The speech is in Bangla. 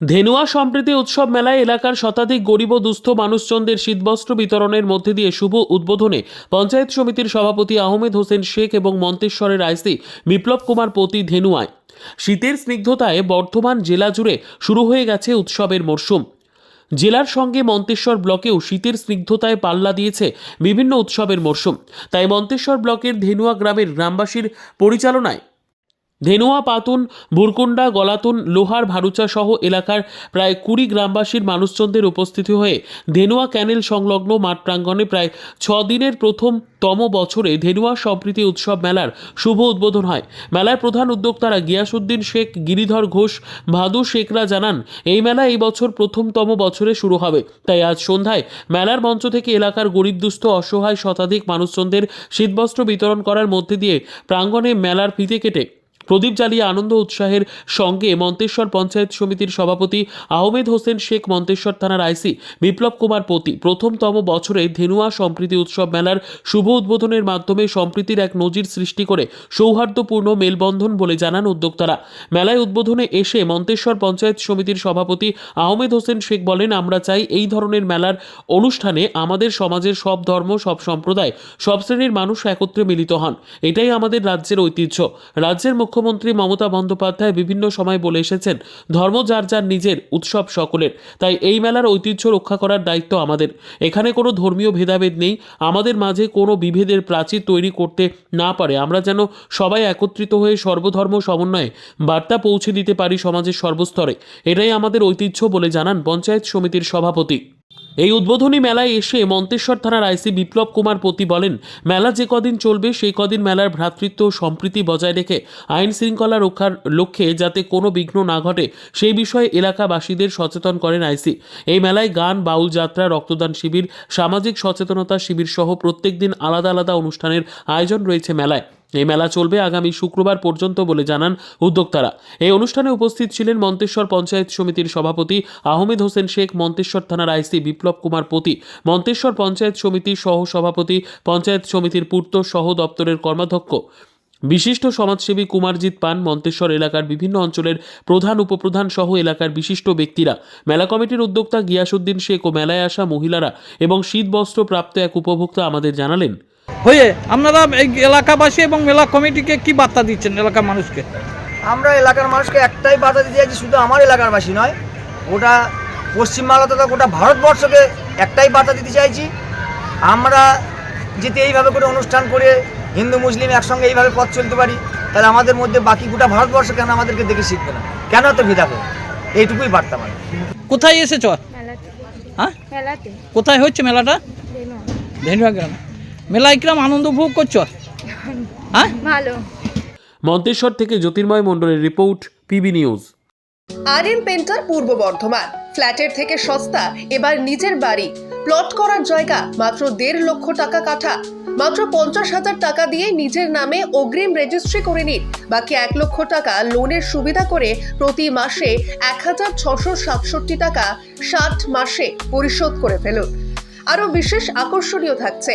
ধেনুয়া সম্প্রীতি উৎসব মেলায় এলাকার শতাধিক গরিব ও দুস্থ মানুষজনদের শীতবস্ত্র বিতরণের মধ্যে দিয়ে শুভ উদ্বোধনে পঞ্চায়েত সমিতির সভাপতি আহমেদ হোসেন শেখ এবং মন্তেশ্বরের আইসি বিপ্লব কুমার পতি ধেনুয়ায়। শীতের স্নিগ্ধতায় বর্ধমান জেলা জুড়ে শুরু হয়ে গেছে উৎসবের মরশুম। জেলার সঙ্গে মন্তেশ্বর ব্লকেও শীতের স্নিগ্ধতায় পাল্লা দিয়েছে বিভিন্ন উৎসবের মরশুম। তাই মন্তেশ্বর ব্লকের ধেনুয়া গ্রামের গ্রামবাসীর পরিচালনায় ধেনুয়া, পাতুন ভুরকুন্ডা গলাতুন, লোহার ভারুচা সহ এলাকার প্রায় কুড়ি গ্রামবাসীর মানুষজনদের উপস্থিতি হয়ে ধেনুয়া ক্যানেল সংলগ্ন মাঠ প্রাঙ্গণে প্রায় ছ দিনের প্রথম তম বছরে ধেনুয়া সম্প্রীতি উৎসব মেলার শুভ উদ্বোধন হয়। মেলার প্রধান উদ্যোক্তারা গিয়াসুদ্দিন শেখ, গিরিধর ঘোষ, ভাদু শেখরা জানান, এই মেলা এই বছর প্রথমতম বছরে শুরু হবে। তাই আজ সন্ধ্যায় মেলার মঞ্চ থেকে এলাকার গরিব, দুস্থ, অসহায়, শতাধিক মানুষজনদের শীতবস্ত্র বিতরণ করার মধ্যে দিয়ে প্রাঙ্গণে মেলার ফিতে কেটে প্রদীপ জ্বালিয়ে আনন্দ উৎসাহের সঙ্গে মন্তেশ্বর পঞ্চায়েত সমিতির সভাপতি আহমেদ হোসেন শেখ মন্তেশ্বর থানার আইসি বিপ্লব কুমার পতি। প্রথমতম বছরে ধেনুয়া সম্প্রীতি উৎসব মেলার শুভ উদ্বোধনের মাধ্যমে সম্প্রীতির এক নজির সৃষ্টি করে সৌহার্দ্যপূর্ণ মেলবন্ধন বলে জানান উদ্যোক্তারা। মেলায় উদ্বোধনে এসে মন্তেশ্বর পঞ্চায়েত সমিতির সভাপতি আহমেদ হোসেন শেখ বলেন, আমরা চাই এই ধরনের মেলার অনুষ্ঠানে আমাদের সমাজের সব ধর্ম, সব সম্প্রদায়, সব শ্রেণির মানুষ একত্রে মিলিত হন। এটাই আমাদের রাজ্যের ঐতিহ্য। রাজ্যের মুখ্যমন্ত্রী মমতা বন্দ্যোপাধ্যায় বিভিন্ন সময় বলে এসেছেন, ধর্ম যার যার নিজের, উৎসব সকলের। তাই এই মেলার ঐতিহ্য রক্ষা করার দায়িত্ব আমাদের। এখানে কোনো ধর্মীয় ভেদাভেদ নেই, আমাদের মাঝে কোনো বিভেদের প্রাচীর তৈরি করতে না পারে। আমরা যেন সবাই একত্রিত হয়ে সর্বধর্ম সমন্বয়ে বার্তা পৌঁছে দিতে পারি সমাজের সর্বস্তরে। এটাই আমাদের ঐতিহ্য বলে জানান পঞ্চায়েত সমিতির সভাপতি। এই উদ্বোধনী মেলায় এসে মন্তেশ্বর থানার আইসি বিপ্লব কুমার পতি বলেন, মেলা যে কদিন চলবে, সেই কদিন মেলার ভ্রাতৃত্ব ও সম্প্রীতি বজায় রেখে আইন শৃঙ্খলা রক্ষার লক্ষ্যে যাতে কোনো বিঘ্ন না ঘটে, সেই বিষয়ে এলাকাবাসীদের সচেতন করেন আইসি। এই মেলায় গান, বাউল যাত্রা, রক্তদান শিবির, সামাজিক সচেতনতা শিবির সহ প্রত্যেক দিন আলাদা আলাদা অনুষ্ঠানের আয়োজন রয়েছে মেলায়। এই মেলা চলবে আগামী শুক্রবার পর্যন্ত বলে জানান উদ্যোক্তারা। এই অনুষ্ঠানে উপস্থিত ছিলেন মন্তেশ্বর পঞ্চায়েত সমিতির সভাপতি আহমেদ হোসেন শেখ, মন্তেশ্বর থানার আইসি বিপ্লব কুমার পতি, মন্তেশ্বর পঞ্চায়েত সমিতির সহ সভাপতি পঞ্চায়েত সমিতির পূর্ত সহ দপ্তরের কর্মাধ্যক্ষ। বিশিষ্ট সমাজসেবী কুমারজিৎ পান মন্তেশ্বর এলাকার বিভিন্ন অঞ্চলের প্রধান, উপপ্রধান সহ এলাকার বিশিষ্ট ব্যক্তিরা। মেলা কমিটির উদ্যোক্তা গিয়াসুদ্দিন শেখ ও মেলায় আসা মহিলারা এবং শীত বস্ত্র প্রাপ্ত এক উপভোক্তা আমাদের জানালেন। হয়ে আপনারা এই এলাকাবাসী এবং মেলা কমিটিকে কি বার্তা দিচ্ছেন এলাকার মানুষকে? আমরা এলাকার মানুষকে একটাই বার্তা দিতে চাইছি শুধু আমার এলাকার বাসী নয় গোটা পশ্চিমবাংলা তথা গোটা ভারতবর্ষকে একটাই বার্তা দিতে চাইছি। আমরা যদি এইভাবে করে অনুষ্ঠান করে হিন্দু মুসলিম একসঙ্গে এইভাবে পথ চলতে পারি তাহলে আমাদের মধ্যে বাকি গোটা ভারতবর্ষ কেন আমাদেরকে দেখে শিখবে না? কেন এত ভেদা করে এইটুকুই বার্তা আমার। কোথায় এসেছ? মেলাতে। হ্যাঁ? কোথায় হচ্ছে মেলাটা? দেনু ধেনুয়া গ্রামে মেলায় কিরম আনন্দ উপভোগ করছ? হ্যাঁ? ভালো। মন্তেশ্বর থেকে জ্যোতির্ময় মণ্ডলের রিপোর্ট পিবি নিউজ। আর এন পেন্টার পূর্ব বর্ধমান। ফ্ল্যাটের থেকে সস্তা এবার নিজের বাড়ি। প্লট করার জায়গা মাত্র দেড় লক্ষ টাকা কাঠা। মাত্র পঞ্চাশ হাজার টাকা দিয়ে নিজের নামে অগ্রিম রেজিস্ট্রি করে নিন। বাকি এক লক্ষ টাকা লোনের সুবিধা করে প্রতি মাসে এক হাজার ছশো সাতষট্টি টাকা ষাট মাসে পরিশোধ করে ফেলুন। আরও বিশেষ আকর্ষণীয় থাকছে